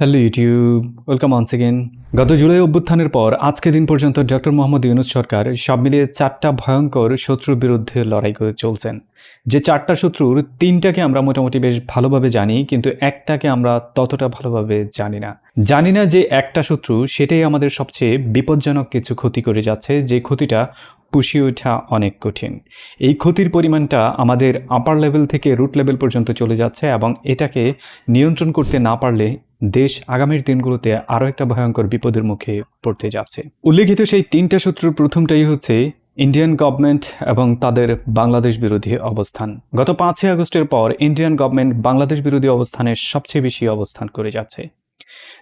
Hello YouTube welcome once again গত জুলাই অভ্যুত্থানের পর আজকে দিন পর্যন্ত ডক্টর মোহাম্মদ ইউনুস সরকার সব মিলিয়ে চারটা ভয়ঙ্কর শত্রুর বিরুদ্ধে লড়াই করে চলছেন। যে চারটা শত্রুর তিনটাকে আমরা মোটামুটি বেশ ভালোভাবে জানি, কিন্তু একটাকে আমরা ততটা ভালোভাবে জানি না। জানি না যে একটা শত্রু, সেটাই আমাদের সবচেয়ে বিপজ্জনক কিছু ক্ষতি করে যাচ্ছে। যে ক্ষতিটা পুষিয়ে ওঠা অনেক কঠিন। এই ক্ষতির পরিমাণটা আমাদের আপার লেভেল থেকে রুট লেভেল পর্যন্ত চলে যাচ্ছে এবং এটাকে নিয়ন্ত্রণ করতে না পারলে দেশ আগামীর দিনগুলোতে আরও একটা ভয়ঙ্কর বিপদের মুখে পড়তে যাচ্ছে। উল্লেখিত সেই তিনটা শত্রুর প্রথমটাই হচ্ছে ইন্ডিয়ান গভর্নমেন্ট এবং তাদের বাংলাদেশ বিরোধী অবস্থান। গত পাঁচই আগস্টের পর ইন্ডিয়ান গভর্নমেন্ট বাংলাদেশ বিরোধী অবস্থানে সবচেয়ে বেশি অবস্থান করে যাচ্ছে।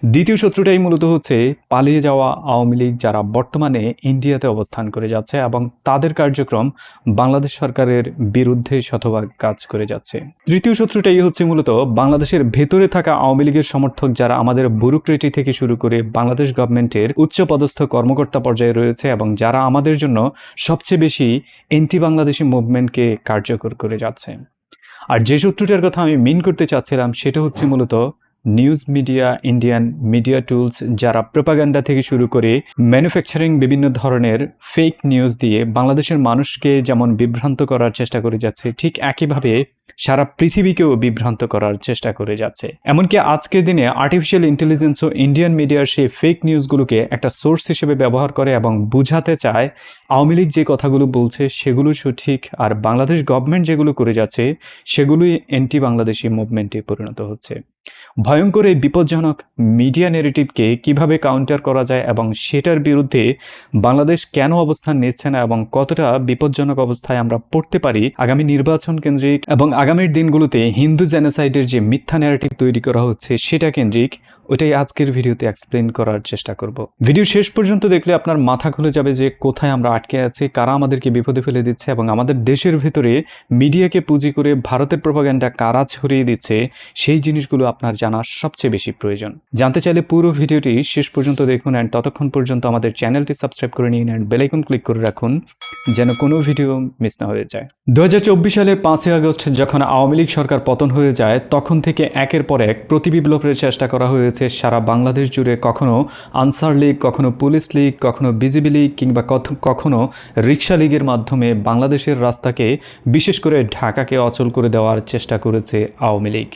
দ্বিতীয় শত্রুটাই মূলত হচ্ছে পালিয়ে যাওয়া আওয়ামী লীগ যারা বর্তমানে ইন্ডিয়াতে অবস্থান করে যাচ্ছে এবং তাদের কার্যক্রম বাংলাদেশ সরকারের বিরুদ্ধে শতভাগ কাজ করে যাচ্ছে। তৃতীয় শত্রুটাই হচ্ছে মূলত বাংলাদেশের ভেতরে থাকা আওয়ামী লীগের সমর্থক যারা আমাদের ব্যুরোক্রেটি থেকে শুরু করে বাংলাদেশ গভর্নমেন্টের উচ্চপদস্থ কর্মকর্তা পর্যায়ে রয়েছে এবং যারা আমাদের জন্য সবচেয়ে বেশি এন্টি বাংলাদেশি মুভমেন্টকে কার্যকর করে যাচ্ছে। আর যে শত্রুটার কথা আমি মিন করতে চাচ্ছিলাম সেটা হচ্ছে মূলত news media Indian media tools যারা প্রোপাগান্ডা থেকে শুরু করে ম্যানুফ্যাকচারিং বিভিন্ন ধরনের ফেক নিউজ দিয়ে বাংলাদেশের মানুষকে যেমন বিভ্রান্ত করার চেষ্টা করে যাচ্ছে, ঠিক একইভাবে সারা পৃথিবীকেও বিভ্রান্ত করার চেষ্টা করে যাচ্ছে। এমনকি আজকের দিনে আর্টিফিশিয়াল ইন্টেলিজেন্সও ইন্ডিয়ান মিডিয়ার সেই ফেক নিউজগুলোকে একটা সোর্স হিসেবে ব্যবহার করে এবং বুঝাতে চায়, আওয়ামী লীগ যে কথাগুলো বলছে সেগুলো সঠিক আর বাংলাদেশ গভর্নমেন্ট যেগুলো করে যাচ্ছে সেগুলোই অ্যান্টি বাংলাদেশি মুভমেন্টে পরিণত হচ্ছে। ভয়ঙ্কর এই বিপজ্জনক মিডিয়া নেগেটিভকে কীভাবে কাউন্টার করা যায় এবং সেটার বিরুদ্ধে বাংলাদেশ কেন অবস্থান নিচ্ছে না এবং কতটা বিপজ্জনক অবস্থায় আমরা পড়তে পারি আগামী নির্বাচন কেন্দ্রিক এবং আগামীর দিনগুলোতে হিন্দু জেনোসাইডের যে মিথ্যা ন্যারেটিভ তৈরি করা হচ্ছে, সেটা কেন্দ্রিক ওইটাই আজকের ভিডিওতে এক্সপ্লেন করার চেষ্টা করব। ভিডিও শেষ পর্যন্ত দেখলে আপনার মাথা খুলে যাবে যে কোথায় আমরা আটকে আছি, কারা আমাদেরকে বিপদে ফেলে দিচ্ছে এবং আমাদের দেশের ভেতরে মিডিয়াকে পুঁজি করে ভারতের প্রপাগান্ডা কারা ছড়িয়ে দিচ্ছে, সেই জিনিসগুলো আপনার জানা সবচেয়ে বেশি প্রয়োজন। জানতে চাইলে পুরো ভিডিওটি শেষ পর্যন্ত দেখুন অ্যান্ড ততক্ষণ পর্যন্ত আমাদের চ্যানেলটি সাবস্ক্রাইব করে নিন অ্যান্ড বেলাইকন ক্লিক করে রাখুন, যেন কোনো ভিডিও মিস না হয়ে যায়। দু হাজার চব্বিশ সালের পাঁচই আগস্ট যখন আওয়ামী লীগ সরকার পতন হয়ে যায়, তখন থেকে একের পর এক প্রতিবিপ্লবের চেষ্টা করা হয়েছে। সারা বাংলাদেশ জুড়ে কখনো আনসার লীগ, কখনো পুলিশ লীগ, কখনো বিজিবি লীগ কিংবা কখনো রিক্সা লীগের মাধ্যমে বাংলাদেশের রাস্তাকে বিশেষ করে ঢাকাকে অচল করে দেওয়ার চেষ্টা করেছে আওয়ামী লীগ।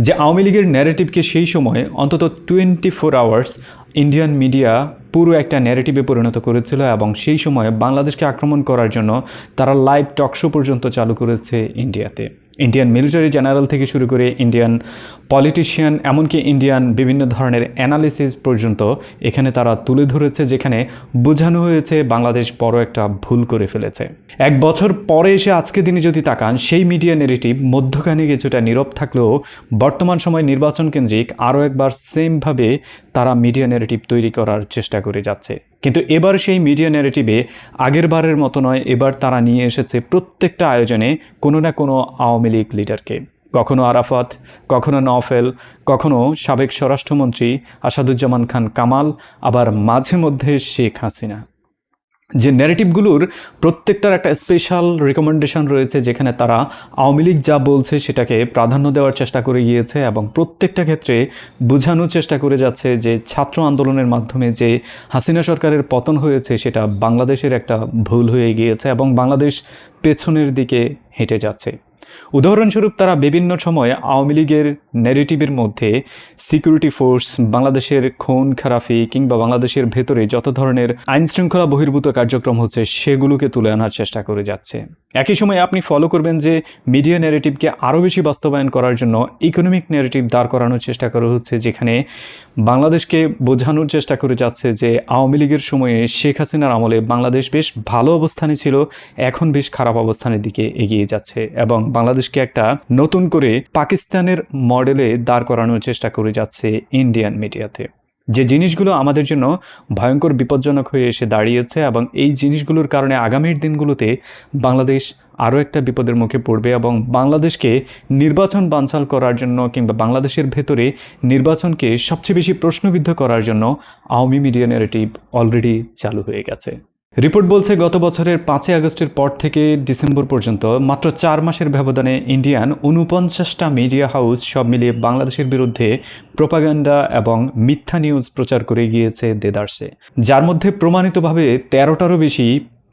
যে আওয়ামী লীগের ন্যারেটিভকে সেই সময় অন্তত twenty four hours Indian media পুরো একটা ন্যারেটিভে পরিণত করেছিল এবং সেই সময় বাংলাদেশকে আক্রমণ করার জন্য তারা লাইভ টকশো পর্যন্ত চালু করেছে ইন্ডিয়াতে ইন্ডিয়ান মিলিটারি জেনারেল থেকে শুরু করে ইন্ডিয়ান পলিটিশিয়ান এমনকি ইন্ডিয়ান বিভিন্ন ধরনের অ্যানালিসিস পর্যন্ত এখানে তারা তুলে ধরেছে, যেখানে বোঝানো হয়েছে বাংলাদেশ বড় একটা ভুল করে ফেলেছে। এক বছর পরে এসে আজকে দিনে যদি তাকান, সেই মিডিয়া নেগেটিভ মধ্যখানে কিছুটা নীরব থাকলেও বর্তমান সময় নির্বাচন কেন্দ্রিক আরও একবার সেমভাবে তারা মিডিয়া নেগেটিভ তৈরি করার চেষ্টা করে যাচ্ছে। কিন্তু এবার সেই মিডিয়া ন্যারেটিভে আগের বারের মতো নয়, এবার তারা নিয়ে এসেছে প্রত্যেকটা আয়োজনে কোনো না কোনো আওয়ামী লীগ লিডারকে কখনো আরাফাত, কখনো নফেল কখনো সাবেক স্বরাষ্ট্রমন্ত্রী আসাদুজ্জামান খান কামাল, আবার মাঝে মধ্যে শেখ হাসিনা। যে ন্যারেটিভগুলোর প্রত্যেকটার একটা স্পেশাল রেকমেন্ডেশন রয়েছে, যেখানে তারা আওয়ামী লীগ যা বলছে সেটাকে প্রাধান্য দেওয়ার চেষ্টা করে গিয়েছে এবং প্রত্যেকটা ক্ষেত্রে বোঝানোর চেষ্টা করে যাচ্ছে যে ছাত্র আন্দোলনের মাধ্যমে যে হাসিনা সরকারের পতন হয়েছে সেটা বাংলাদেশের একটা ভুল হয়ে গিয়েছে এবং বাংলাদেশ পেছনের দিকে হেঁটে যাচ্ছে। উদাহরণস্বরূপ তারা বিভিন্ন সময় আওয়ামী লীগের ন্যারেটিভের মধ্যে সিকিউরিটি ফোর্স বাংলাদেশের খুন, খারাপি কিংবা বাংলাদেশের ভেতরে যত ধরনের আইন শৃঙ্খলা বহির্ভূত কার্যক্রম হচ্ছে, সেগুলোকে তুলে আনার চেষ্টা করে যাচ্ছে। একই সময় আপনি ফলো করবেন যে মিডিয়া ন্যারেটিভকে আরও বেশি বাস্তবায়ন করার জন্য ইকোনমিক ন্যারেটিভ দাঁড় করানোর চেষ্টা করা হচ্ছে, যেখানে বাংলাদেশকে বোঝানোর চেষ্টা করে যাচ্ছে যে আওয়ামী লীগের সময়ে শেখ হাসিনার আমলে বাংলাদেশ বেশ ভালো অবস্থানে ছিল, এখন বেশ খারাপ অবস্থানের দিকে এগিয়ে যাচ্ছে এবং বাংলাদেশকে একটা নতুন করে পাকিস্তানের মডেলে দাঁড় করানোর চেষ্টা করে যাচ্ছে ইন্ডিয়ান মিডিয়াতে। যে জিনিসগুলো আমাদের জন্য ভয়ঙ্কর, বিপজ্জনক হয়ে এসে দাঁড়িয়েছে এবং এই জিনিসগুলোর কারণে আগামীর দিনগুলোতে বাংলাদেশ আরও একটা বিপদের মুখে পড়বে এবং বাংলাদেশকে নির্বাচন বানচাল করার জন্য কিংবা বাংলাদেশের ভেতরে নির্বাচনকে সবচেয়ে বেশি প্রশ্নবিদ্ধ করার জন্য আওয়ামী মিডিয়া ন্যারেটিভ অলরেডি চালু হয়ে গেছে। রিপোর্ট বলছে, গত বছরের পাঁচই আগস্টের পর থেকে ডিসেম্বর পর্যন্ত মাত্র চার মাসের ব্যবধানে ইন্ডিয়ান উনপঞ্চাশটা মিডিয়া হাউস সব মিলিয়ে বাংলাদেশের বিরুদ্ধে প্রোপাগান্ডা এবং মিথ্যা নিউজ প্রচার করে গিয়েছে দেদার্সে। যার মধ্যে প্রমাণিতভাবে তেরোটারও বেশি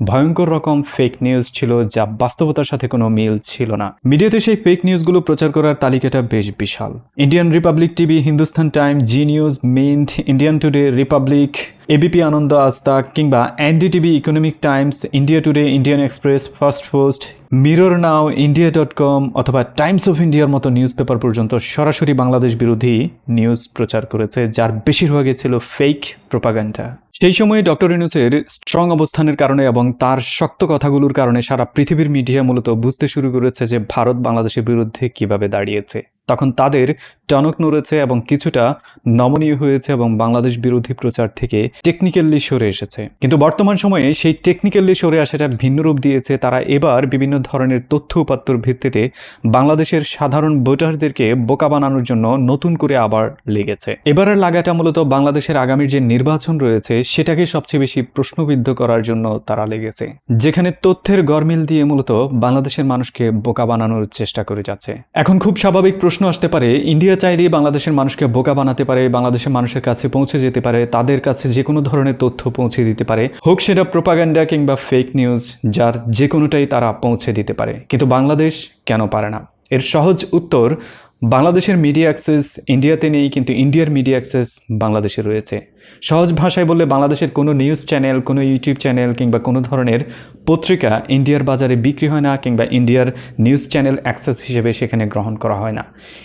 ভয়ঙ্কর রকম ফেক নিউজ ছিল যা বাস্তবতার সাথে কোনো মিল ছিল না। মিডিয়াতে সেই ফেক নিউজগুলো প্রচার করার তালিকাটা বেশ বিশাল। Indian Republic TV, Hindustan Time, Zee News Mint Indian Today Republic ABP Ananda আস্তা কিংবা NDTV Economic Times India Today Indian Express First Post Mirror Now India dot com অথবা টাইমস অফ ইন্ডিয়ার মতো নিউজ পেপার পর্যন্ত সরাসরি বাংলাদেশ বিরোধী news প্রচার করেছে, যার বেশিরভাগই ছিল ফেক প্রোপাগান্ডা সেই সময়ে ডক্টর ইনুসের স্ট্রং অবস্থানের কারণে এবং তার শক্ত কথাগুলোর কারণে সারা পৃথিবীর মিডিয়া মূলত বুঝতে শুরু করেছে যে ভারত বাংলাদেশের বিরুদ্ধে কীভাবে দাঁড়িয়েছে। তখন তাদের টনক নড়েছে এবং কিছুটা নমনীয় হয়েছে এবং বাংলাদেশ বিরোধী প্রচার থেকে টেকনিক্যালি সরে এসেছে। কিন্তু বর্তমান সময়ে সেই টেকনিক্যালি সরে আসাটা ভিন্ন রূপ দিয়েছে। তারা এবার বিভিন্ন ধরনের তথ্য উপাত্তর ভিত্তিতে বাংলাদেশের সাধারণ ভোটারদেরকে বোকা বানানোর জন্য নতুন করে আবার লেগেছে। এবারের লাগাটা মূলত বাংলাদেশের আগামীর যে নির্বাচন রয়েছে, সেটাকে সবচেয়ে বেশি প্রশ্নবিদ্ধ করার জন্য তারা লেগেছে। যেখানে তথ্যের গরমিল দিয়ে মূলত বাংলাদেশের মানুষকে বোকা বানানোর চেষ্টা করে যাচ্ছে। এখন খুব স্বাভাবিক প্রশ্ন আসতে পারে, ইন্ডিয়া চাইলে বাংলাদেশের মানুষকে বোকা বানাতে পারে, বাংলাদেশের মানুষের কাছে পৌঁছে যেতে পারে, তাদের কাছে যে কোনো ধরনের তথ্য পৌঁছে দিতে পারে। হোক সেটা প্রোপাগান্ডা কিংবা ফেক নিউজ যার যে কোনোটাই তারা পৌঁছে দিতে পারে। কিন্তু বাংলাদেশ কেন পারে না? এর সহজ উত্তর, বাংলাদেশের মিডিয়া অ্যাক্সেস ইন্ডিয়াতে নেই, কিন্তু ইন্ডিয়ার মিডিয়া অ্যাক্সেস বাংলাদেশে রয়েছে। সহজ ভাষায় বললে বাংলাদেশের কোনো নিউজ চ্যানেল কোনো ইউটিউব চ্যানেল কিংবা কোনো ধরনের পত্রিকা ইন্ডিয়ার বাজারে বিক্রি হয় না কিংবা ইন্ডিয়ার নিউজ চ্যানেল অ্যাক্সেস হিসেবে সেখানে গ্রহণ করা হয় না।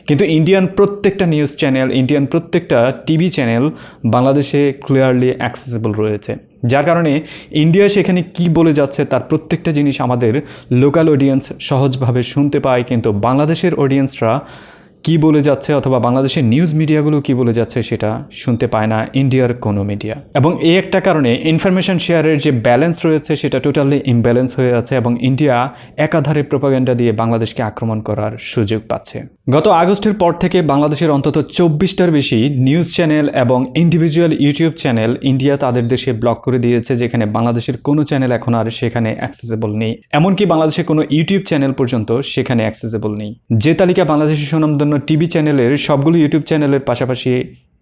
কিন্তু ইন্ডিয়ান প্রত্যেকটা নিউজ চ্যানেল ইন্ডিয়ান প্রত্যেকটা টিভি চ্যানেল বাংলাদেশে ক্লিয়ারলি অ্যাক্সেসেবল রয়েছে। যার কারণে ইন্ডিয়া সেখানে কি বলে যাচ্ছে তার প্রত্যেকটা জিনিস আমাদের লোকাল অডিয়েন্স সহজভাবে শুনতে পায়, কিন্তু বাংলাদেশের অডিয়েন্সরা কি বলে যাচ্ছে অথবা বাংলাদেশের নিউজ মিডিয়াগুলো কি বলে যাচ্ছে সেটা শুনতে পায় না ইন্ডিয়ার কোনো মিডিয়া এবং এই একটা কারণে ইনফরমেশন শেয়ারের যে ব্যালেন্স রয়েছে সেটা টোটালি ইমব্যালেন্স হয়ে আছে এবং ইন্ডিয়া একাধারে প্রোপাগেন্ডা দিয়ে বাংলাদেশকে আক্রমণ করার সুযোগ পাচ্ছে। গত আগস্টের পর থেকে বাংলাদেশের অন্তত চব্বিশটার বেশি নিউজ চ্যানেল এবং ইন্ডিভিজুয়াল ইউটিউব চ্যানেল ইন্ডিয়া তাদের দেশে ব্লক করে দিয়েছে যেখানে বাংলাদেশের কোনো চ্যানেল এখন আর সেখানে অ্যাক্সেসেবল নেই। এমনকি বাংলাদেশের কোনো ইউটিউব চ্যানেল পর্যন্ত সেখানে অ্যাক্সেসেবল নেই। যে তালিকা বাংলাদেশের সুনামধন্য টিভি চ্যানেলের সবগুলো ইউটিউব চ্যানেলের পাশাপাশি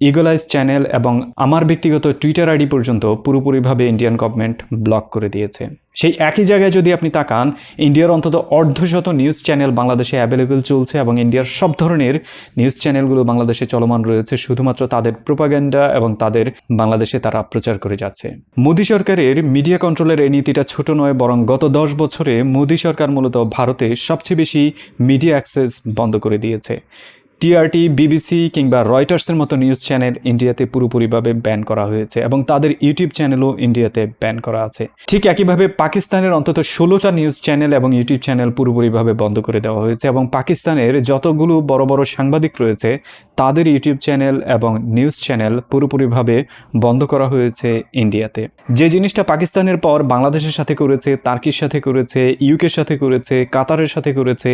ইগোলাইজ চ্যানেল এবং আমার ব্যক্তিগত টুইটার আইডি পর্যন্ত পুরোপুরিভাবে ইন্ডিয়ান গভর্নমেন্ট ব্লক করে দিয়েছে। সেই একই জায়গায় যদি আপনি তাকান ইন্ডিয়ার অন্তত অর্ধশত নিউজ চ্যানেল বাংলাদেশে অ্যাভেলেবেল চলছে এবং ইন্ডিয়ার সব ধরনের নিউজ চ্যানেলগুলো বাংলাদেশে চলমান রয়েছে, শুধুমাত্র তাদের প্রোপাগেন্ডা এবং তাদের বাংলাদেশে তারা প্রচার করে যাচ্ছে। মোদী সরকারের মিডিয়া কন্ট্রোলের এই নীতিটা ছোট নয়, বরং গত দশ বছরে মোদী সরকার মূলত ভারতে সবচেয়ে বেশি মিডিয়া অ্যাক্সেস বন্ধ করে দিয়েছে। টিআরটি, বিবিসি কিংবা রয়টার্সের মতো নিউজ চ্যানেল ইন্ডিয়াতে পুরোপুরিভাবে ব্যান করা হয়েছে এবং তাদের ইউটিউব চ্যানেলও ইন্ডিয়াতে ব্যান করা আছে। ঠিক একইভাবে পাকিস্তানের অন্তত ষোলোটা নিউজ চ্যানেল এবং ইউটিউব চ্যানেল পুরোপুরিভাবে বন্ধ করে দেওয়া হয়েছে এবং পাকিস্তানের যতগুলো বড় বড় সাংবাদিক রয়েছে, তাদের ইউটিউব চ্যানেল এবং নিউজ চ্যানেল পুরোপুরিভাবে বন্ধ করা হয়েছে ইন্ডিয়াতে। যে জিনিসটা পাকিস্তানের পর বাংলাদেশের সাথে করেছে, তার্কির সাথে করেছে, ইউকের সাথে করেছে, কাতারের সাথে করেছে,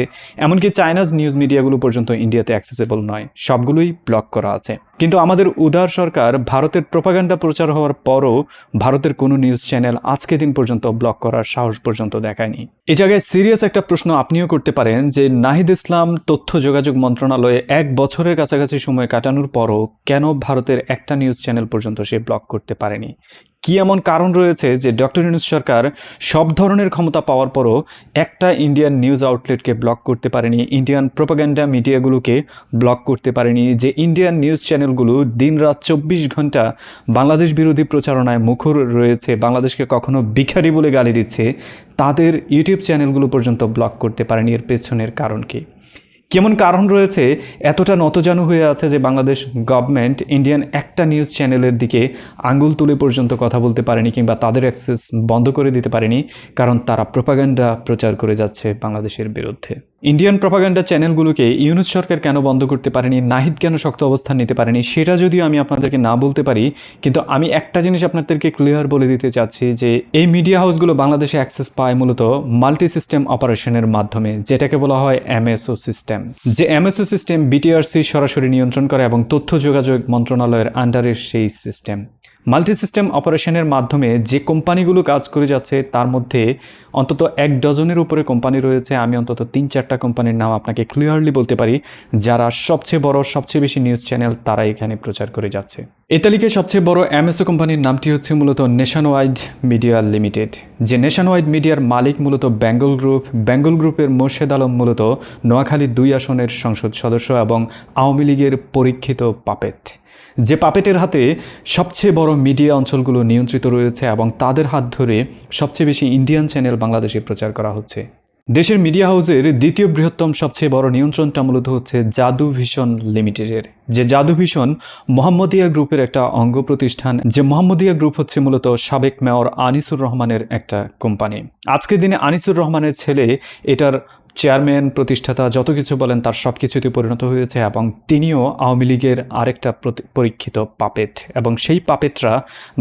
এমনকি চায়নাজ নিউজ মিডিয়াগুলো পর্যন্ত ইন্ডিয়াতে অ্যাক্সেসেবল নয়, সবগুলোই ব্লক করা আছে। কিন্তু আমাদের উদার সরকার ভারতের প্রোপাগান্ডা প্রচার হওয়ার পরও ভারতের কোনো নিউজ চ্যানেল আজকে দিন পর্যন্ত ব্লক করার সাহস পর্যন্ত দেখায়নি। এই জায়গায় সিরিয়াস একটা প্রশ্ন আপনিও করতে পারেন যে, নাহিদ ইসলাম তথ্য যোগাযোগ মন্ত্রণালয়ে এক বছরের কাছাকাছি সময় কাটানোর পরও কেন ভারতের একটা নিউজ চ্যানেল পর্যন্ত সে ব্লক করতে পারেনি? কি এমন কারণ রয়েছে যে ডক্টর ইউনুস সরকার সব ধরনের ক্ষমতা পাওয়ার পরও একটা ইন্ডিয়ান নিউজ আউটলেটকে ব্লক করতে পারেনি ইন্ডিয়ান প্রোপাগান্ডা মিডিয়াগুলোকে ব্লক করতে পারেনি, যে ইন্ডিয়ান নিউজ চ্যানেলগুলো দিনরাত চব্বিশ ঘণ্টা বাংলাদেশ বিরোধী প্রচারণায় মুখর রয়েছে, বাংলাদেশকে কখনো ভিখারি বলে গালি দিচ্ছে, তাদের ইউটিউব চ্যানেলগুলো পর্যন্ত ব্লক করতে পারেনি এর পেছনের কারণ কি? কেমন কারণ রয়েছে? এতটা নতজানু হয়ে আছে যে বাংলাদেশ গভর্নমেন্ট ইন্ডিয়ান একটা নিউজ চ্যানেলের দিকে আঙ্গুল তুলে পর্যন্ত কথা বলতে পারেনি কিংবা তাদের অ্যাক্সেস বন্ধ করে দিতে পারেনি, কারণ তারা প্রোপাগান্ডা প্রচার করে যাচ্ছে বাংলাদেশের বিরুদ্ধে। ইন্ডিয়ান প্রপাগান্ডা চ্যানেলগুলোকে ইউনুস সরকার কেন বন্ধ করতে পারেনি? নাহিদ কেন শক্ত অবস্থান নিতে পারেনি? সেটা যদিও আমি আপনাদেরকে না বলতে পারি, কিন্তু আমি একটা জিনিস আপনাদেরকে ক্লিয়ার বলে দিতে চাচ্ছি যে, এই মিডিয়া হাউসগুলো বাংলাদেশে অ্যাক্সেস পায় মূলত মাল্টি সিস্টেম অপারেশনের মাধ্যমে, যেটাকে বলা হয় এমএসও সিস্টেম যে এমএসও সিস্টেম বিটিআরসি সরাসরি নিয়ন্ত্রণ করে এবং তথ্য যোগাযোগ মন্ত্রণালয়ের আন্ডারের সেই সিস্টেম মাল্টি সিস্টেম অপারেশনের মাধ্যমে যে কোম্পানিগুলো কাজ করে যাচ্ছে, তার মধ্যে অন্তত এক ডজনের উপরে কোম্পানি রয়েছে। আমি অন্তত তিন চারটা কোম্পানির নাম আপনাকে ক্লিয়ারলি বলতে পারি। যারা সবচেয়ে বড়, সবচেয়ে বেশি নিউজ চ্যানেল তারা এখানে প্রচার করে যাচ্ছে। এ তালিকায় সবচেয়ে বড় এমএসও কোম্পানির নামটি হচ্ছে মূলত নেশন ওয়াইড মিডিয়া লিমিটেড যে নেশন ওয়াইড মিডিয়ার মালিক মূলত বেঙ্গল গ্রুপ বেঙ্গল গ্রুপের মোর্শেদ আলম মূলত নোয়াখালী দুই আসনের সংসদ সদস্য এবং আওয়ামী লীগের পরীক্ষিত পাপেট যে পাপেটের হাতে সবচেয়ে বড় মিডিয়া অঞ্চলগুলো নিয়ন্ত্রিত রয়েছে এবং তাদের হাত ধরে সবচেয়ে বেশি ইন্ডিয়ান চ্যানেল বাংলাদেশে প্রচার করা হচ্ছে। দেশের মিডিয়া হাউসের দ্বিতীয় বৃহত্তম সবচেয়ে বড় নিয়ন্ত্রণটা মূলত হচ্ছে জাদু ভিশন লিমিটেডের। যে জাদু ভিশন মোহাম্মদিয়া গ্রুপের একটা অঙ্গ প্রতিষ্ঠান, যে মোহাম্মদিয়া গ্রুপ হচ্ছে মূলত সাবেক মেয়র আনিসুর রহমানের একটা কোম্পানি। আজকের দিনে আনিসুর রহমানের ছেলে এটার চেয়ারম্যান, প্রতিষ্ঠাতা যত কিছু বলেন তার সব কিছুতে পরিণত হয়েছে এবং তিনিও আওয়ামী লীগের আরেকটা পরীক্ষিত পাপেট এবং সেই পাপেটরা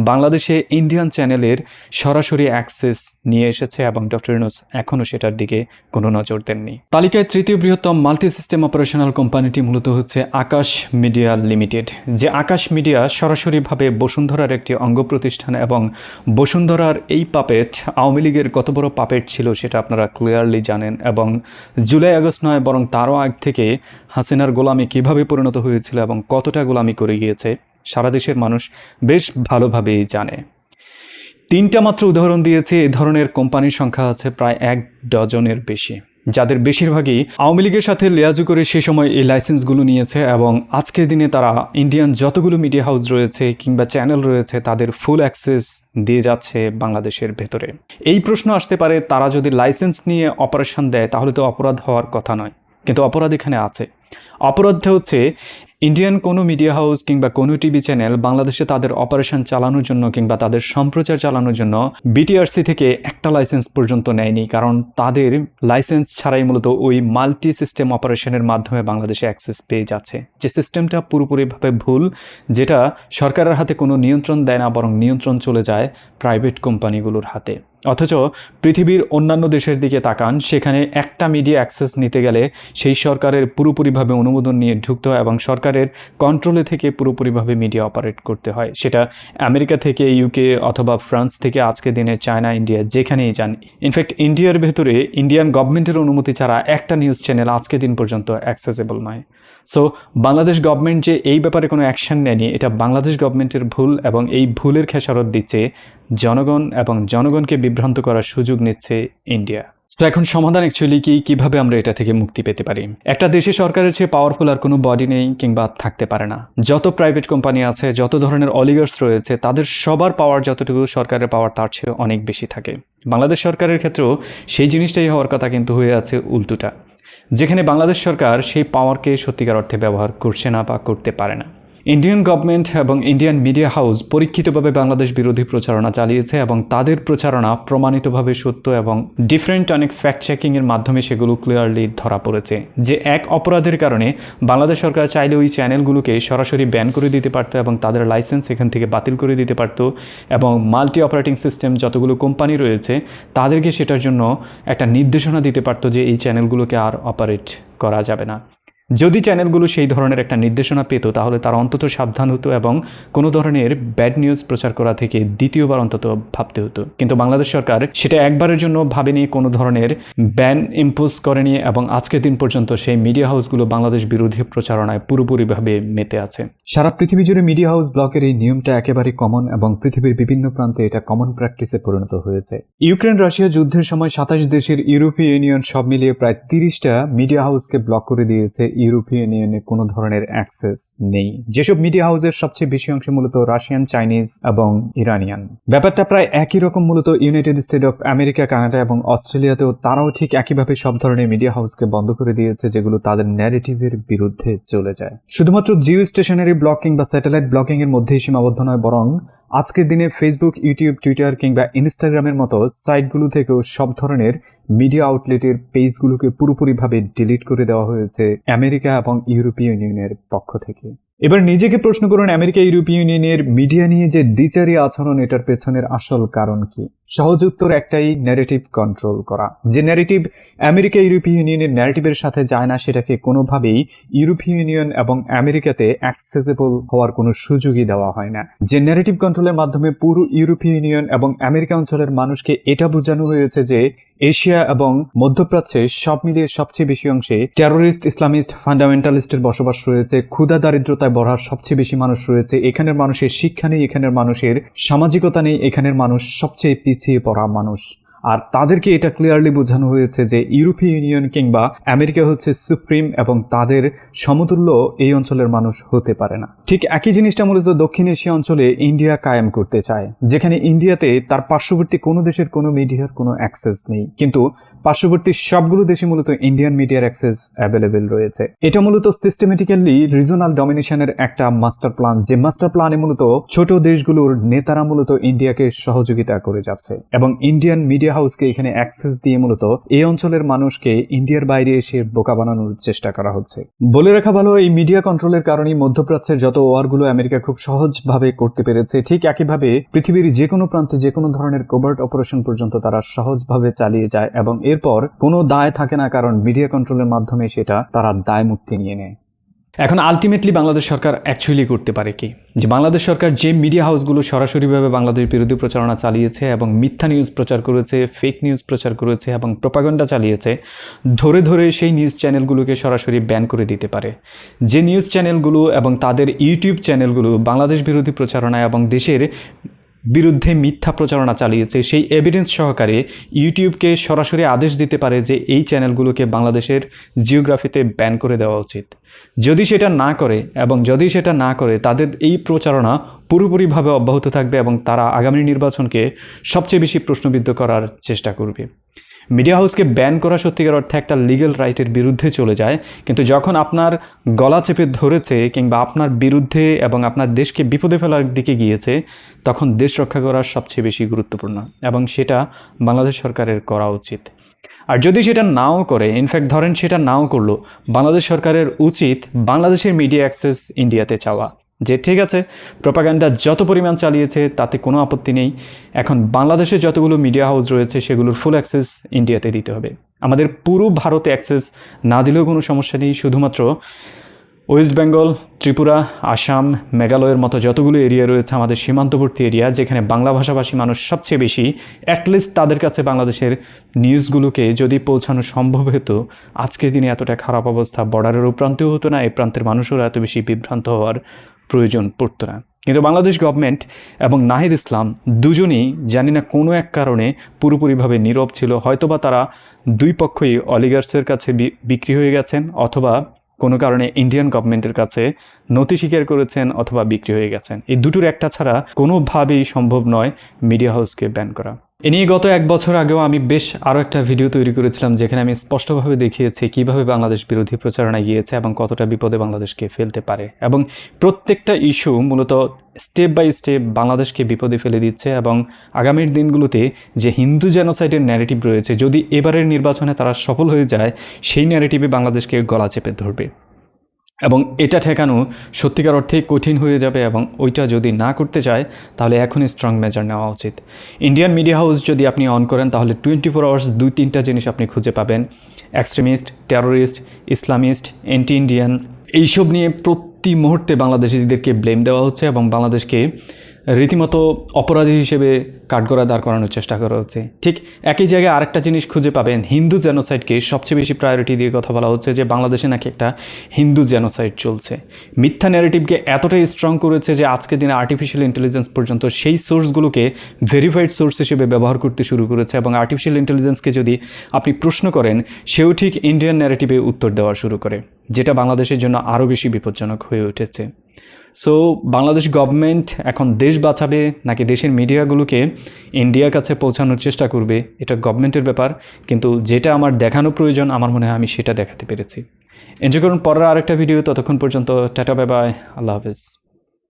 বাংলাদেশে ইন্ডিয়ান চ্যানেলের সরাসরি অ্যাক্সেস নিয়ে এসেছে এবং ডক্টর ইউনুস এখনও সেটার দিকে কোনো নজর দেননি। তালিকায় তৃতীয় বৃহত্তম মাল্টি সিস্টেম অপারেশনাল কোম্পানিটি মূলত হচ্ছে আকাশ মিডিয়া লিমিটেড যে আকাশ মিডিয়া সরাসরিভাবে বসুন্ধরার একটি অঙ্গ প্রতিষ্ঠান এবং বসুন্ধরার এই পাপেট আওয়ামী লীগের কত বড় পাপেট ছিল সেটা আপনারা ক্লিয়ারলি জানেন এবং জুলাই আগস্ট নয়, বরং তারও আগ থেকে হাসিনার গোলামি কীভাবে পরিণত হয়েছিল এবং কতটা গোলামি করে গিয়েছে, সারা দেশের মানুষ বেশ ভালোভাবেই জানে। তিনটা মাত্র উদাহরণ দিয়েছে, এ ধরনের কোম্পানির সংখ্যা আছে প্রায় এক ডজনের বেশি। যাদের বেশিরভাগই আওয়ামী লীগের সাথে লেয়াজু করে সে সময় এই লাইসেন্সগুলো নিয়েছে এবং আজকের দিনে তারা ইন্ডিয়ান যতগুলো মিডিয়া হাউস রয়েছে কিংবা চ্যানেল রয়েছে, তাদের ফুল অ্যাক্সেস দিয়ে যাচ্ছে বাংলাদেশের ভেতরে। এই প্রশ্ন আসতে পারে, তারা যদি লাইসেন্স নিয়ে অপারেশন দেয়, তাহলে তো অপরাধ হওয়ার কথা নয়। কিন্তু অপরাধ এখানে আছে। অপরাধটা হচ্ছে ইন্ডিয়ান কোনো মিডিয়া হাউস কিংবা কোনো টিভি চ্যানেল বাংলাদেশে তাদের অপারেশন চালানোর জন্য কিংবা তাদের সম্প্রচার চালানোর জন্য বিটিআরসি থেকে একটা লাইসেন্স পর্যন্ত নেয়নি, কারণ তাদের লাইসেন্স ছাড়াই মূলত ওই মাল্টি সিস্টেম অপারেশনের মাধ্যমে বাংলাদেশে অ্যাক্সেস পেয়ে যাচ্ছে। যে সিস্টেমটা পুরোপুরিভাবে ভুল, যেটা সরকারের হাতে কোনো নিয়ন্ত্রণ দেয় না, বরং নিয়ন্ত্রণ চলে যায় প্রাইভেট কোম্পানিগুলোর হাতে। অথচ পৃথিবীর অন্যান্য দেশের দিকে তাকান, সেখানে একটা মিডিয়া অ্যাক্সেস নিতে গেলে সেই সরকারের পুরোপুরিভাবে অনুমোদন নিয়ে ঢুকতে হয় এবং সরকারের কন্ট্রোলে থেকে পুরোপুরিভাবে মিডিয়া অপারেট করতে হয়। সেটা আমেরিকা থেকে ইউকে অথবা ফ্রান্স থেকে আজকে দিনে চায়না, ইন্ডিয়া যেখানেই যান। ইনফ্যাক্ট ইন্ডিয়ার ভেতরে ইন্ডিয়ান গভর্নমেন্টের অনুমতি ছাড়া একটা নিউজ চ্যানেল আজকে দিন পর্যন্ত অ্যাক্সেসেবল নয়। সো বাংলাদেশ গভর্নমেন্ট যে এই ব্যাপারে কোনো অ্যাকশন নেয়নি, এটা বাংলাদেশ গভর্নমেন্টের ভুল এবং এই ভুলের খেসারত দিচ্ছে জনগণ এবং জনগণকে বিভ্রান্ত করার সুযোগ নিচ্ছে ইন্ডিয়া তো এখন সমাধান অ্যাকচুয়ালি কি? কীভাবে আমরা এটা থেকে মুক্তি পেতে পারি? একটা দেশে সরকারের চেয়ে পাওয়ারফুল আর কোনো বডি নেই কিংবা থাকতে পারে না। যত প্রাইভেট কোম্পানি আছে, যত ধরনের অলিগার্স রয়েছে, তাদের সবার পাওয়ার যতটুকু সরকারের পাওয়ার তার চেয়ে অনেক বেশি থাকে। বাংলাদেশ সরকারের ক্ষেত্রেও সেই জিনিসটাই হওয়ার কথা কিন্তু হয়ে আছে উল্টোটা। যেখানে বাংলাদেশ সরকার সেই পাওয়ারকে সত্যিকার অর্থে ব্যবহার করছে না বা করতে পারে না। ইন্ডিয়ান গভর্নমেন্ট এবং ইন্ডিয়ান মিডিয়া হাউস পরীক্ষিতভাবে বাংলাদেশ বিরোধী প্রচারণা চালিয়েছে এবং তাদের প্রচারণা প্রমাণিতভাবে সত্য এবং ডিফারেন্ট অনেক ফ্যাক্ট চেকিংয়ের মাধ্যমে সেগুলো ক্লিয়ারলি ধরা পড়েছে। যে এক অপরাধের কারণে বাংলাদেশ সরকার চাইলে ওই চ্যানেলগুলোকে সরাসরি ব্যান করে দিতে পারতো এবং তাদের লাইসেন্স এখান থেকে বাতিল করে দিতে পারতো এবং মাল্টি অপারেটিং সিস্টেম যতগুলো কোম্পানি রয়েছে, তাদেরকে সেটার জন্য একটা নির্দেশনা দিতে পারতো যে এই চ্যানেলগুলোকে আর অপারেট করা যাবে না। যদি চ্যানেলগুলো সেই ধরনের একটা নির্দেশনা পেত, তাহলে তারা অন্তত সাবধান হতো এবং কোনো ধরনের ব্যাড নিউজ প্রচার করা থেকে দ্বিতীয়বার অন্তত ভাবতে হতো। কিন্তু বাংলাদেশ সরকার সেটা একবারের জন্য ভাবেনি, কোনো ধরনের ব্যান ইম্পোজ করেনি এবং আজকের দিন পর্যন্ত সেই মিডিয়া হাউসগুলো বাংলাদেশ বিরোধী প্রচারণায় পুরোপুরিভাবে মেতে আছে। সারা পৃথিবী জুড়ে মিডিয়া হাউস ব্লকের এই নিয়মটা একেবারে কমন এবং পৃথিবীর বিভিন্ন প্রান্তে এটা কমন প্র্যাকটিসে পরিণত হয়েছে। ইউক্রেন রাশিয়া যুদ্ধের সময় সাতাশ দেশের ইউরোপীয় ইউনিয়ন সব মিলিয়ে প্রায় তিরিশটা মিডিয়া হাউসকে ব্লক করে দিয়েছে ইউরোপীয় ইউনিয়নে কোনো ধরনের অ্যাক্সেস নেই। যেসব মিডিয়া হাউসের সবচেয়ে বেশি অংশ মূলত রাশিয়ান, চাইনিজ এবং ইরানিয়ান। ব্যাপারটা প্রায় একই রকম মূলত United State of America, Canada এবং অস্ট্রেলিয়াতেও তারাও ঠিক একইভাবে সব ধরনের মিডিয়া হাউসকে বন্ধ করে দিয়েছে, যেগুলো তাদের ন্যারেটিভের বিরুদ্ধে চলে যায়। শুধুমাত্র জিও স্টেশনারি ব্লকিং বা স্যাটেলাইট ব্লকিং এর মধ্যেই সীমাবদ্ধ নয়, বরং আজকের দিনে ফেসবুক ইউটিউব টুইটার কিংবা ইনস্টাগ্রামের মতো সাইটগুলো থেকেও সব ধরনের মিডিয়া আউটলেটের পেজগুলোকে পুরোপুরিভাবে ডিলিট করে দেওয়া হয়েছে আমেরিকা এবং ইউরোপীয় ইউনিয়নের পক্ষ থেকে। এবার নিজেকে প্রশ্ন করুন আমেরিকা ইউরোপীয় ইউনিয়নের মিডিয়া নিয়ে যে দ্বিচারী আচরণ এটার পেছনের আসল কারণ কি? সহজ উত্তর একটাই ন্যারেটিভ কন্ট্রোল করা। যে ন্যারেটিভ আমেরিকা ইউরোপীয় ইউনিয়নের ন্যারেটিভের সাথে যায় না, সেটাকে কোনোভাবেই ইউরোপীয় ইউনিয়ন এবং আমেরিকাতে অ্যাক্সেসেবল হওয়ার কোনো সুযোগই দেওয়া হয় না। যে ন্যারেটিভ কন্ট্রোলের মাধ্যমে পুরো ইউরোপীয় ইউনিয়ন এবং আমেরিকা অঞ্চলের মানুষকে এটা বোঝানো হয়েছে যে এশিয়া এবং মধ্যপ্রাচ্যে সব মিলিয়ে সবচেয়ে বেশি অংশে টেরোরিস্ট ইসলামিস্ট ফান্ডামেন্টালিস্টের বসবাস রয়েছে, ক্ষুধা, দারিদ্রতায় বড়ার সবচেয়ে বেশি মানুষ রয়েছে। এখানের মানুষের শিক্ষা নেই, এখানের মানুষের সামাজিকতা নেই, এখানের মানুষ সবচেয়ে পিছিয়ে পড়া মানুষ। আর তাদেরকে এটা ক্লিয়ারলি বোঝানো হয়েছে যে ইউরোপীয় ইউনিয়ন কিংবা আমেরিকা হচ্ছে সুপ্রিম এবং তাদের সমতুল্য এই অঞ্চলের মানুষ হতে পারে না। ঠিক একই জিনিসটা মূলত দক্ষিণ এশিয়া অঞ্চলে ইন্ডিয়া কায়েম করতে চায়, যেখানে ইন্ডিয়াতে তার পার্শ্ববর্তী কোনো দেশের কোনো মিডিয়ার কোনো অ্যাক্সেস নেই। কিন্তু পার্শ্ববর্তী সবগুলো দেশে মূলত ইন্ডিয়ান মিডিয়ার অ্যাক্সেস অ্যাভেলেবেল রয়েছে। এটা মূলত সিস্টেমেটিক্যালি রিজনাল ডমিনেশনের একটা মাস্টার প্ল্যান যে মাস্টার প্ল্যানে মূলত ছোট দেশগুলোর নেতারা মূলত ইন্ডিয়াকে সহযোগিতা করে যাচ্ছে। এবং ইন্ডিয়ান মিডিয়া হাউসকে এখানে অ্যাক্সেস দিয়ে মূলত এই অঞ্চলের মানুষকে ইন্ডিয়ার বাইরে এসে বোকা বানানোর চেষ্টা করা হচ্ছে। বলে রাখা ভালো, এই মিডিয়া কন্ট্রোলের কারণেই মধ্যপ্রাচ্যের যত ওয়ারগুলো আমেরিকা খুব সহজভাবে করতে পেরেছে, ঠিক একইভাবে পৃথিবীর যে কোনো প্রান্তে যে কোনো ধরনের কোভার্ট অপারেশন পর্যন্ত তারা সহজভাবে চালিয়ে যায় এবং এরপর কোনো দায় থাকে না, কারণ মিডিয়া কন্ট্রোলের মাধ্যমে সেটা তারা দায় মুক্তি নিয়ে নেয়। এখন আলটিমেটলি বাংলাদেশ সরকার অ্যাকচুয়ালি করতে পারে কি? যে বাংলাদেশ সরকার যে মিডিয়া হাউসগুলো সরাসরিভাবে বাংলাদেশ বিরোধী প্রচারণা চালিয়েছে এবং মিথ্যা নিউজ প্রচার করেছে ফেক নিউজ প্রচার করেছে এবং প্রপাগন্ডা চালিয়েছে, ধরে ধরে সেই নিউজ চ্যানেলগুলোকে সরাসরি ব্যান করে দিতে পারে। যে নিউজ চ্যানেলগুলো এবং তাদের ইউটিউব চ্যানেলগুলো বাংলাদেশ বিরোধী প্রচারণা এবং দেশের বিরুদ্ধে মিথ্যা প্রচারণা চালিয়েছে। সেই এভিডেন্স সহকারে ইউটিউবকে সরাসরি আদেশ দিতে পারে যে এই চ্যানেলগুলোকে বাংলাদেশের জিওগ্রাফিতে ব্যান করে দেওয়া উচিত। যদি সেটা না করে এবং যদি সেটা না করে, তাদের এই প্রচারণা পুরোপুরিভাবে অব্যাহত থাকবে এবং তারা আগামী নির্বাচনকে সবচেয়ে বেশি প্রশ্নবিদ্ধ করার চেষ্টা করবে। মিডিয়া হাউসকে ব্যান করা সত্যিকার অর্থে একটা লিগ্যাল রাইটের বিরুদ্ধে চলে যায়। কিন্তু যখন আপনার গলা চেপে ধরেছে কিংবা আপনার বিরুদ্ধে এবং আপনার দেশকে বিপদে ফেলার দিকে গিয়েছে, তখন দেশ রক্ষা করা সবচেয়ে বেশি গুরুত্বপূর্ণ এবং সেটা বাংলাদেশ সরকারের করা উচিত। আর যদি সেটা নাও করে ইনফ্যাক্ট ধরেন সেটা নাও করল, বাংলাদেশ সরকারের উচিত বাংলাদেশের মিডিয়া অ্যাক্সেস ইন্ডিয়াতে চাওয়া। যে ঠিক আছে, প্রপাগান্ডা যত পরিমাণ চালিয়েছে তাতে কোনো আপত্তি নেই। এখন বাংলাদেশে যতগুলো মিডিয়া হাউস রয়েছে সেগুলোর ফুল অ্যাক্সেস ইন্ডিয়াতে দিতে হবে। আমাদের পুরো ভারতে অ্যাক্সেস না দিলেও কোনো সমস্যা নেই। শুধুমাত্র ওয়েস্ট বেঙ্গল ত্রিপুরা আসাম মেঘালয়ের মতো যতগুলো এরিয়া রয়েছে আমাদের সীমান্তবর্তী এরিয়া যেখানে বাংলা ভাষাভাষী মানুষ সবচেয়ে বেশি অ্যাটলিস্ট তাদের কাছে বাংলাদেশের নিউজগুলোকে যদি পৌঁছানো সম্ভব হতো, আজকের দিনে এতটা খারাপ অবস্থা বর্ডারের প্রান্তেও হতো না, এই প্রান্তের মানুষেরও এত বেশি বিভ্রান্ত হওয়ার প্রয়োজন পড়তো না। কিন্তু বাংলাদেশ গভর্নমেন্ট এবং নাহিদ ইসলাম দুজনেই জানি না কোনো এক কারণে পুরোপুরিভাবে নীরব ছিল। হয়তোবা তারা দুই পক্ষই অলিগার্সের কাছে বিক্রি হয়ে গেছেন অথবা কোনো কারণে ইন্ডিয়ান গভর্নমেন্টের কাছে নথি স্বীকার করেছেন অথবা বিক্রি হয়ে গেছেন। এই দুটোর একটা ছাড়া কোনোভাবেই সম্ভব নয় মিডিয়া হাউসকে ব্যান করা। এ নিয়ে গত এক বছর আগেও আমি বেশ আরও একটা ভিডিও তৈরি করেছিলাম, যেখানে আমি স্পষ্টভাবে দেখিয়েছি কীভাবে বাংলাদেশ বিরোধী প্রচারণা গিয়েছে এবং কতটা বিপদে বাংলাদেশকে ফেলতে পারে। এবং প্রত্যেকটা ইস্যু মূলত স্টেপ বাই স্টেপ বাংলাদেশকে বিপদে ফেলে দিচ্ছে এবং আগামীর দিনগুলোতে যে হিন্দু জেনোসাইডের ন্যারেটিভ রয়েছে, যদি এবারের নির্বাচনে তারা সফল হয়ে যায়, সেই ন্যারেটিভে বাংলাদেশকে গলা চেপে ধরবে। এবং এটা ঠেকানো সত্যিকার অর্থে কঠিন হয়ে যাবে এবং ওইটা যদি না করতে চায়, তাহলে এখনই স্ট্রং মেজার নেওয়া উচিত। ইন্ডিয়ান মিডিয়া হাউস যদি আপনি অন করেন, তাহলে টোয়েন্টি ফোর আওয়ার্স দুই তিনটা জিনিস আপনি খুঁজে পাবেন। Extremist terrorist Islamist anti Indian এইসব নিয়ে প্রতি মুহূর্তে বাংলাদেশিদেরকে ব্লেম দেওয়া হচ্ছে এবং বাংলাদেশকে রীতিমতো অপরাধী হিসেবে কাঠগড়া দাঁড় করানোর চেষ্টা করা হচ্ছে। ঠিক একই জায়গায় আরেকটা জিনিস খুঁজে পাবেন, হিন্দু জেনোসাইডকে সবচেয়ে বেশি প্রায়োরিটি দিয়ে কথা বলা হচ্ছে যে বাংলাদেশে নাকি একটা হিন্দু জেনোসাইড চলছে। মিথ্যা ন্যারেটিভকে এতটাই স্ট্রং করেছে যে আজকের দিনে আর্টিফিশিয়াল ইন্টেলিজেন্স পর্যন্ত সেই সোর্সগুলোকে ভেরিফাইড সোর্স হিসেবে ব্যবহার করতে শুরু করেছে এবং আর্টিফিশিয়াল ইন্টেলিজেন্সকে যদি আপনি প্রশ্ন করেন, সেও ঠিক ইন্ডিয়ান ন্যারেটিভে উত্তর দেওয়া শুরু করে, যেটা বাংলাদেশের জন্য আরও বেশি বিপজ্জনক হয়ে উঠেছে। সো বাংলাদেশ গভর্নমেন্ট এখন দেশ বাঁচাবে নাকি দেশের মিডিয়াগুলোকে ইন্ডিয়ার কাছে পৌঁছানোর চেষ্টা করবে, এটা গভর্নমেন্টের ব্যাপার। কিন্তু যেটা আমার দেখানো প্রয়োজন, আমার মনে হয় আমি সেটা দেখাতে পেরেছি। এনজয় করুন পরের আরেকটা ভিডিও ততক্ষণ পর্যন্ত, টাটা বাই বাই আল্লাহ হাফেজ।